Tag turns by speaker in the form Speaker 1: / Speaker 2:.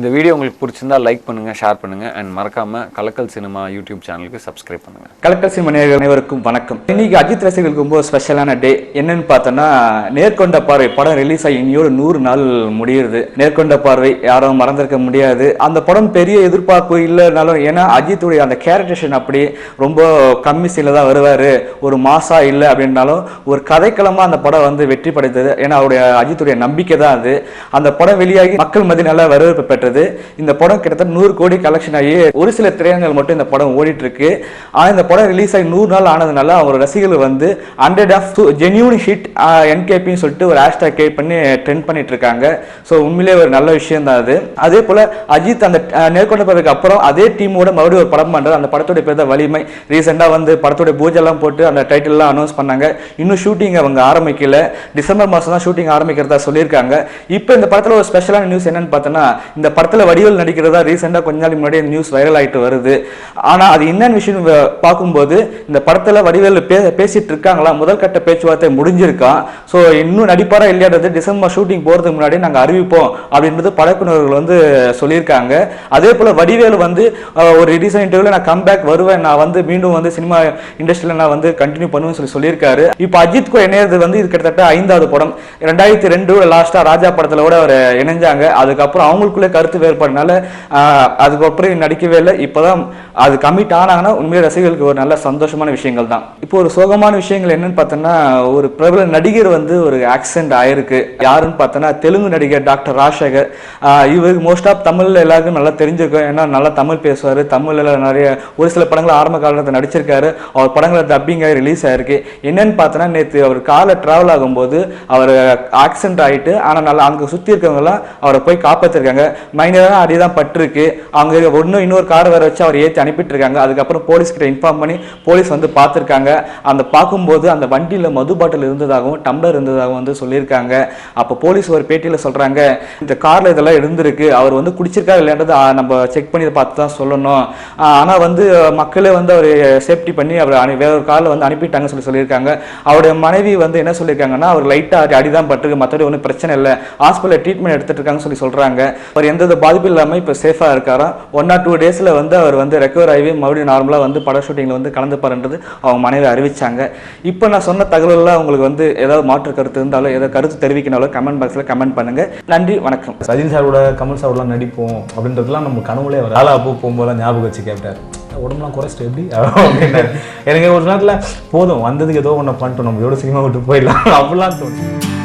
Speaker 1: இந்த வீடியோ உங்களுக்கு பிடிச்சிருந்தா லைக் பண்ணுங்க ஷேர் பண்ணுங்க அண்ட் மறக்காம கலக்கல் சினிமா யூடியூப் சேனலுக்கு சப்ஸ்கிரைப் பண்ணுங்க.
Speaker 2: கலெக்டர் சினிமா நேர்கள் அனைவருக்கும் வணக்கம். இன்னைக்கு அஜித் ரசிகர்களுக்கு ரொம்ப ஸ்பெஷலான டே என்னன்னு பார்த்தோன்னா நேர்கொண்ட பார்வை படம் ரிலீஸ் ஆகி இன்னையோட நூறு நாள் முடியுது. நேர்கொண்ட பார்வை யாரும் மறந்திருக்க முடியாது. அந்த படம் பெரிய எதிர்பார்ப்பு இல்லைனாலும் ஏன்னா அஜித்துடைய அந்த கேரக்டரேஷன் அப்படி ரொம்ப கம்மி சீல தான் வருவார். ஒரு மாசா இல்லை அப்படின்னாலும் ஒரு கதைக்களமாக அந்த படம் வந்து வெற்றி படைத்தது. ஏன்னா அவருடைய அஜித்துடைய நம்பிக்கை தான் அது. அந்த படம் வெளியாகி மக்கள் மத்திய நல்லா வரவேற்பு பெற்றது இந்த படம் கிட்டத்தட்ட நூறு கோடி கலெக்ஷன் ஆகி ஒரு சில திரையரங்கள் மட்டும் இந்த படம் ஓடிட்டு இருக்கு ஆனால் இந்த படம் ரிலீஸ் ஆகி நூறு நாள் ஆனதுனால அவங்க ரசிகர்கள் வந்து ஹண்ட்ரட் ஆஃப் ஜென்யூன் ஹிட் என்கேபின்னு சொல்லிட்டு ஒரு ஹேஷ்டாக் கிரியேட் பண்ணி ட்ரெண்ட் பண்ணிட்டு இருக்காங்க ஸோ உண்மையிலே ஒரு நல்ல விஷயம் தான் அது. அதே போல அஜித் அந்த நேர்கொண்ட பிறகு அப்புறம் அதே டீமோட மறுபடியும் ஒரு படம் பண்ணுறது அந்த படத்தோட பேர் தான் வலிமை. ரீசெண்டாக வந்து படத்துடைய பூஜைலாம் போட்டு அந்த டைட்டில்லாம் அனௌன்ஸ் பண்ணாங்க. இன்னும் ஷூட்டிங் அவங்க ஆரம்பிக்கல. டிசம்பர் மாதம் தான் ஷூட்டிங் ஆரம்பிக்கிறதா சொல்லியிருக்காங்க. இப்போ இந்த படத்தில் ஒரு ஸ்பெஷலான நியூஸ் என்னன்னு பார்த்தோன்னா இந்த படத்தில் வடிவேல் நடிக்கிறதா ரீசெண்டாக கொஞ்ச நாள் முன்னாடி நியூஸ் வைரல் ஆயிட்டு வருது. ஆனால் அது என்னன்னு விஷயம் பார்க்கும்போது இந்த படத்தில் வடிவேல் பே பேசிட்டு இருக்காங்களா? முதல் கட்ட பேச்சுவார்த்தை முடிஞ்சிருக்கான் ஸோ இன்னும் நடிப்பாரா இல்லையான்றது டிசம்பர் ஷூட்டிங் போகிறதுக்கு முன்னாடி நாங்கள் அறிவிப்போம் அப்படின்றது படக்குனர்கள் வந்து சொல்லியிருக்காங்க. அதே போல் வடிவேல் வந்து ஒரு ரீசன் இன்டர்வியூல நான் கம்பேக் வருவேன் நான் வந்து மீண்டும் வந்து சினிமா இண்டஸ்ட்ரியில் நான் வந்து கண்டினியூ பண்ணுவேன்னு சொல்லி சொல்லியிருக்காரு. இப்போ அஜித் கோ இணையது வந்து இது கிட்டத்தட்ட ஐந்தாவது படம். ரெண்டாயிரத்தி ரெண்டு லாஸ்ட்டாக ராஜா படத்தில் கூட அவர் இணைஞ்சாங்க. அதுக்கப்புறம் அவங்களுக்குள்ளே கருத்து வேறுபாடுனால அதுக்கப்புறம் நடிக்கவே இல்லை. இப்போதான் அது கமிட் ஆனாங்கன்னா உண்மையை ரசிகர்களுக்கு ஒரு நல்ல சந்தோஷமான விஷயங்கள் தான். இப்போ ஒரு சோகமான விஷயங்கள் என்னன்னு பார்த்தோன்னா ஒரு பிரபல நடிகர் வந்து ஒரு ஆக்சிடென்ட் ஆயிருக்கு. யாருன்னு பார்த்தோன்னா தெலுங்கு நடிகர் டாக்டர் ராஜசேகர். இவருக்கு மோஸ்ட் ஆஃப் தமிழில் எல்லாருக்கும் நல்லா தெரிஞ்சிருக்கும். ஏன்னா நல்லா தமிழ் பேசுவார். தமிழில் நிறைய ஒரு சில படங்கள் ஆரம்ப காலத்தில் நடிச்சிருக்காரு. அவர் படங்கள் டப்பிங்காக ரிலீஸ் ஆயிருக்கு. என்னன்னு பார்த்தோன்னா நேற்று அவர் காரில் ட்ராவல் ஆகும்போது அவர் ஆக்சிடென்ட் ஆகிட்டு ஆனால் நல்லா அங்கே சுற்றி இருக்கவங்கலாம் அவரை போய் காப்பாற்றிருக்காங்க மைனராக அடிதான் பட்டிருக்கு. அவங்க ஒன்று இன்னொரு கார் வேறு வச்சு அவர் ஏற்றி அனுப்பிட்டு இருக்காங்க அதுக்கப்புறம் போலீஸ்கிட்ட இன்ஃபார்ம் பண்ணி போலீஸ் வந்து பார்த்துருக்காங்க. அந்த பார்க்கும்போது அந்த வண்டியில் மது பாட்டில் இருந்ததாகவும் டம்ளர் இருந்ததாகவும் வந்து சொல்லியிருக்காங்க. அப்போ போலீஸ் ஒரு பேட்டியில் சொல்கிறாங்க இந்த காரில் இதெல்லாம் இருந்திருக்கு. அவர் வந்து குடிச்சிருக்கா இல்லைன்றது நம்ம செக் பண்ணி பார்த்து தான் சொல்லணும். ஆனால் வந்து மக்களே வந்து அவர் சேஃப்டி பண்ணி அவர் அனு- வேற ஒரு காரில் வந்து அனுப்பிட்டாங்கன்னு சொல்லி சொல்லியிருக்காங்க. அவருடைய மனைவி வந்து என்ன சொல்லியிருக்காங்கன்னா அவர் லைட்டாக அடிதான் பட்டிருக்கு. மற்றபடி ஒன்றும் பிரச்சனை இல்லை. ஹாஸ்பிட்டலில் ட்ரீட்மெண்ட் எடுத்துட்டு இருக்காங்கன்னு சொல்லி சொல்கிறாங்க அவர் எந்த வித பாதிப்பும் இல்லாமல் இப்போ சேஃபாக இருக்காராம் ஒன் ஆர் டூ டேஸில் வந்து அவர் வந்து ரெக்கவர் ஆகி மறுபடியும் நார்மலாக வந்து பட ஷூட்டிங்கில் வந்து கலந்துப்பாருன்றது அவங்க மனைவி அறிவித்தாங்க இப்போ நான் சொன்ன தகவலெல்லாம் உங்களுக்கு வந்து ஏதாவது மாற்று கருத்து இருந்தாலும் ஏதாவது கருத்து தெரிவிக்கனாலும் கமெண்ட் பாக்ஸில் கமெண்ட் பண்ணுங்கள் நன்றி வணக்கம்.
Speaker 3: சஜின் சாரோட கமல் சாரோடலாம் நடிப்போம் அப்படின்றதுலாம் நம்ம கனவுலே வர ஆளா அப்போ போகும்போதெல்லாம் ஞாபகம் வச்சு கேட்டார். உடம்புலாம் குறைச்சிட்டு எப்படி? அப்படின்னாரு. எனக்கு ஒரு நேரத்தில் போதும் வந்ததுக்கு ஏதோ ஒன்று பண்ணிட்டோம் நம்ம. எவ்வளோ சினிமா விட்டு போயிடலாம். அப்படிலாம் தோணும்